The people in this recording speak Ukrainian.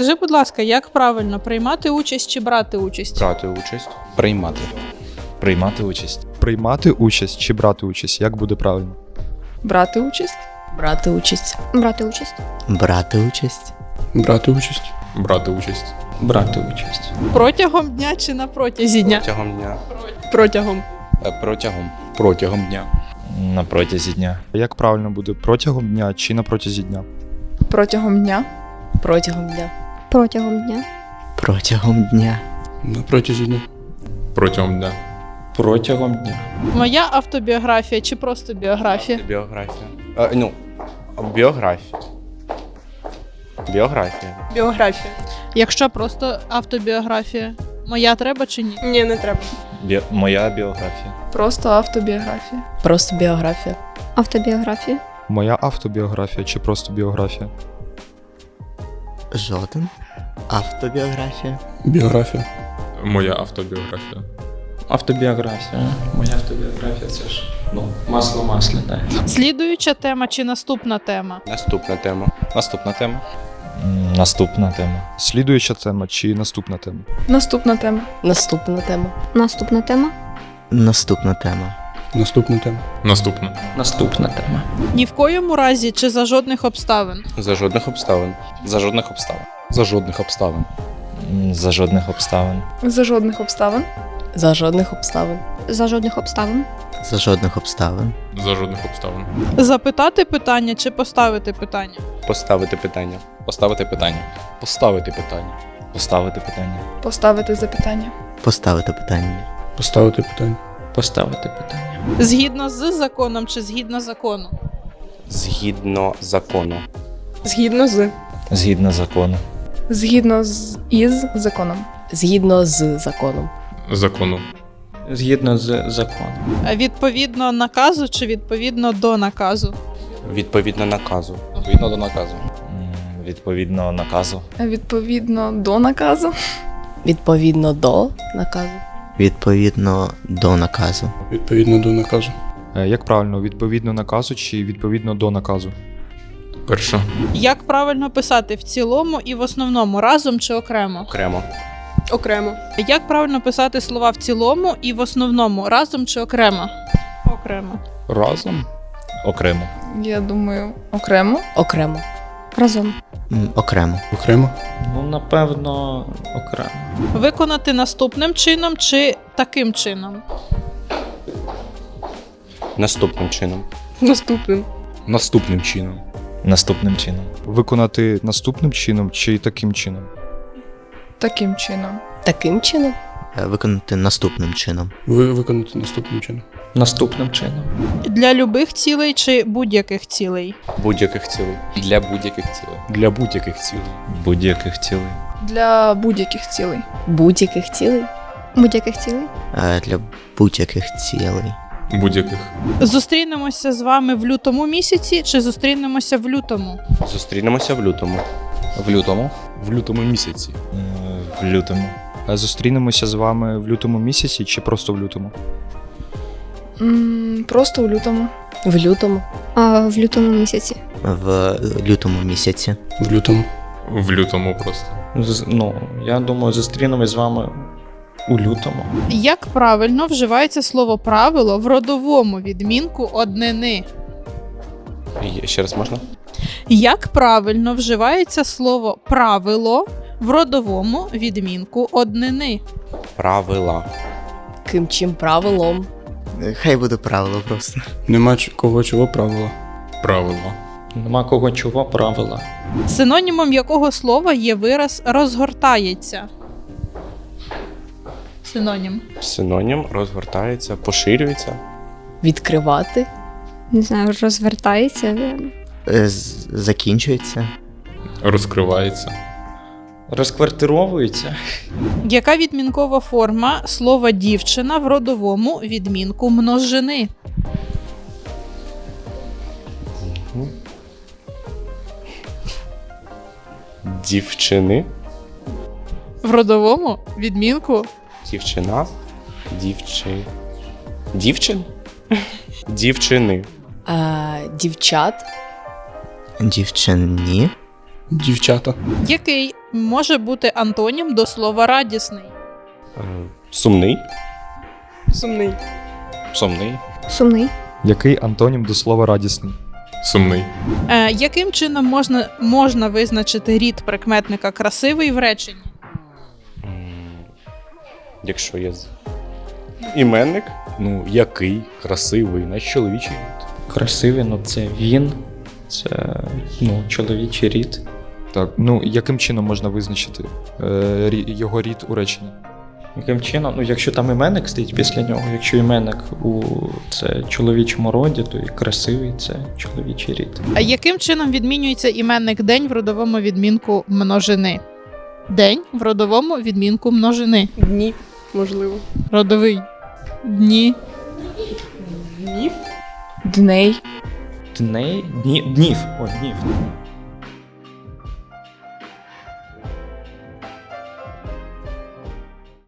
Скажи, будь ласка, як правильно приймати участь чи брати участь? Брати участь. Приймати. Приймати участь. Приймати участь чи брати участь, як буде правильно? Брати участь. Брати участь. Брати участь. Брати участь. Брати участь. Брати участь. Брати участь. Протягом дня чи на протязі дня? Протягом дня. Протягом. Е, Протягом. Протягом дня. На протязі дня. Як правильно буде протягом дня чи на протязі дня? Протягом дня. Протягом дня. Протягом дня. Протягом дня. На протязі дня. Протягом дня. Протягом дня. Моя автобіографія чи просто біографія? Біографія. Е, ну, біографія. Біографія. Біографія. Якщо просто автобіографія, моя треба чи ні? Ні, не треба. Бі... Моя біографія. Просто автобіографія. Просто біографія. Автобіографія. Моя автобіографія чи просто біографія? Жоден. Автобіографія. Біографія. Моя автобіографія. Автобіографія. Моя автобіографія це ж ну, масло масляне. Слідуюча тема чи наступна тема? Наступна тема. Наступна тема. Наступна тема. Слідуюча тема чи наступна тема? Наступна тема. Наступна тема. Наступна тема. Наступна тема. Наступна тема. Наступна. Наступна тема. Ні в коєму разі чи за жодних обставин? За жодних обставин. За жодних обставин. За жодних обставин. За жодних обставин. За жодних обставин. За жодних обставин. За жодних обставин. За жодних обставин. За жодних обставин. Запитати питання чи поставити питання? Поставити питання. Поставити питання. Поставити питання. Поставити питання. Поставити запитання. Поставити питання. Поставити питання. Поставити питання. Згідно з законом чи згідно закону? Згідно закону. Згідно з. Згідно закону. Згідно з із законом. Згідно з законом. Закону. Згідно з законом. Відповідно наказу чи відповідно до наказу? Відповідно наказу. Відповідно до наказу. Відповідно наказу. Відповідно до наказу. Відповідно до наказу. Відповідно до наказу. Відповідно до наказу. Е, Як правильно, відповідно наказу чи відповідно до наказу? Перша. Як правильно писати в цілому і в основному разом чи окремо? Окремо. Окремо. Як правильно писати слова в цілому і в основному разом чи окремо? Окремо. Разом. Окремо. Я думаю, окремо. Окремо. Разом. М, Окремо. Окремо. Ну, напевно, окремо. Виконати наступним чином чи таким чином? Наступним чином. Наступним. Наступним чином. Наступним чином. Виконати наступним чином чи таким чином? Таким чином. Таким чином. Е, Виконати наступним чином. Ви виконати наступним чином. Наступним чином. Для любих цілей чи будь-яких цілей? Будь-яких цілей. Для будь-яких цілей. Для будь-яких цілей. Будь-яких цілей. Для будь-яких цілей. Будь-яких цілей. Будь-яких цілей. Е, Для будь-яких цілей. Будь-яких. Зустрінемося з вами в лютому місяці чи зустрінемося в лютому? Зустрінемося в лютому. В лютому? В лютому місяці. В лютому. Е, Зустрінемося з вами в лютому місяці чи просто в лютому? М просто у лютому. В лютому. А в лютому місяці. В лютому місяці. В лютому. В лютому просто. З- Ну, я думаю, зустрінемось з вами у лютому. Як правильно вживається слово правило в родовому відмінку однини? Є- Ще раз можна? Як правильно вживається слово правило в родовому відмінку однини? Правила. Ким чим правилом. Хай буде правило просто. Нема кого чого правила. Правила. Нема кого чого правила. Синонімом якого слова є вираз розгортається? Синонім. Синонім розгортається, поширюється. Відкривати. Не знаю, розвертається. Е, з- Закінчується. Розкривається. Розквартировується. Яка відмінкова форма слова дівчина в родовому відмінку множини? Дівчини. В родовому відмінку Дівчина. Дівчи. Дівчин? Дівчини. А, дівчат. Дівчині. Дівчата. Який може бути антонім до слова радісний? Сумний. Сумний. Сумний. Сумний. Який антонім до слова радісний? Сумний. Е, яким чином можна, можна визначити рід прикметника красивий в реченні? Якщо є з- іменник, ну який, красивий, наш чоловічий рід. Красивий, ну це він, це ну, чоловічий рід. Так, ну яким чином можна визначити е, його рід у реченні? Яким чином? Ну, якщо там іменник стоїть після нього, якщо іменник у це чоловічому роді, то і красивий це чоловічий рід. А яким чином відмінюється іменник день в родовому відмінку множини? День в родовому відмінку множини. Дні, можливо. Родовий. Дні. Днів. Дней. Дней, дні, днів. О, днів.